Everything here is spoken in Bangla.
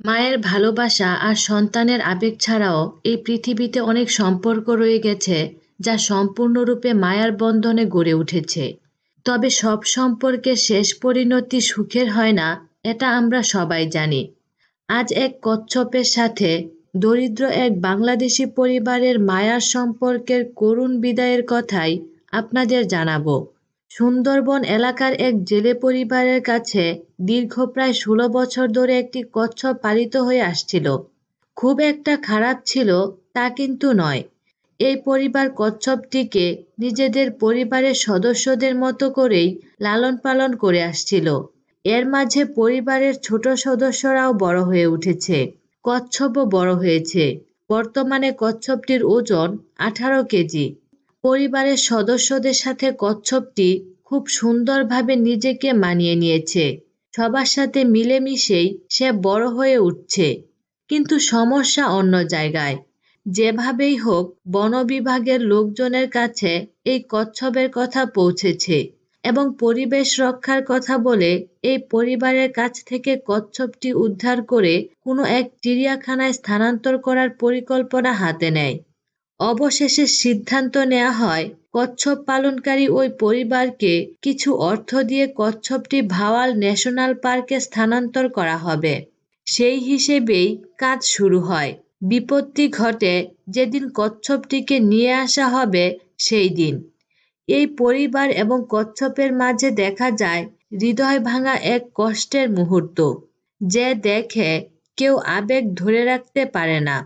মায়ের ভালোবাসা আর সন্তানের আবেগ ছাড়াও এই পৃথিবীতে অনেক সম্পর্ক রয়ে গেছে যা সম্পূর্ণরূপে মায়ার বন্ধনে গড়ে উঠেছে। তবে সব সম্পর্কে শেষ পরিণতি সুখের হয় না, এটা আমরা সবাই জানি। আজ এক কচ্ছপের সাথে দরিদ্র এক বাংলাদেশি পরিবারের মায়ার সম্পর্কের করুণ বিদায়ের কথাই আপনাদের জানাব। সুন্দরবন এলাকার এক জেলে পরিবারের কাছে দীর্ঘ প্রায় ষোলো বছর ধরে একটি কচ্ছপ পালিত হয়ে আসছিল। খুব একটা খারাপ ছিল তা কিন্তু নয়। এই পরিবার কচ্ছপটিকে নিজেদের পরিবারের সদস্যদের মতো করেই লালন পালন করে আসছিল। এর মাঝে পরিবারের ছোট সদস্যরাও বড় হয়ে উঠেছে। কচ্ছপও বড় হয়েছে। বর্তমানে কচ্ছপটির ওজন আঠারো কেজি। পরিবারের সদস্যদের সাথে কচ্ছপটি খুব সুন্দরভাবে নিজেকে মানিয়ে নিয়েছে। সবার সাথে মিলেমিশেই সে বড় হয়ে উঠছে। কিন্তু সমস্যা অন্য জায়গায়। যেভাবেই হোক, বন বিভাগের লোকজনের কাছে এই কচ্ছপের কথা পৌঁছেছে এবং পরিবেশ রক্ষার কথা বলে এই পরিবারের কাছ থেকে কচ্ছপটি উদ্ধার করে কোনো এক চিড়িয়াখানায় স্থানান্তর করার পরিকল্পনা হাতে নেয়। অবশেষে সিদ্ধান্ত নেওয়া হয়, কচ্ছপ পালনকারী ওই পরিবারকে কিছু অর্থ দিয়ে কচ্ছপটি ভাওয়াল ন্যাশনাল পার্কে স্থানান্তর করা হবে। সেই হিসেবেই কাজ শুরু হয়। বিপত্তি ঘটে যেদিন কচ্ছপটিকে নিয়ে আসা হবে সেই দিন। এই পরিবার এবং কচ্ছপের মাঝে দেখা যায় হৃদয় ভাঙা এক কষ্টের মুহূর্ত, যে দেখে কেউ আবেগ ধরে রাখতে পারে না।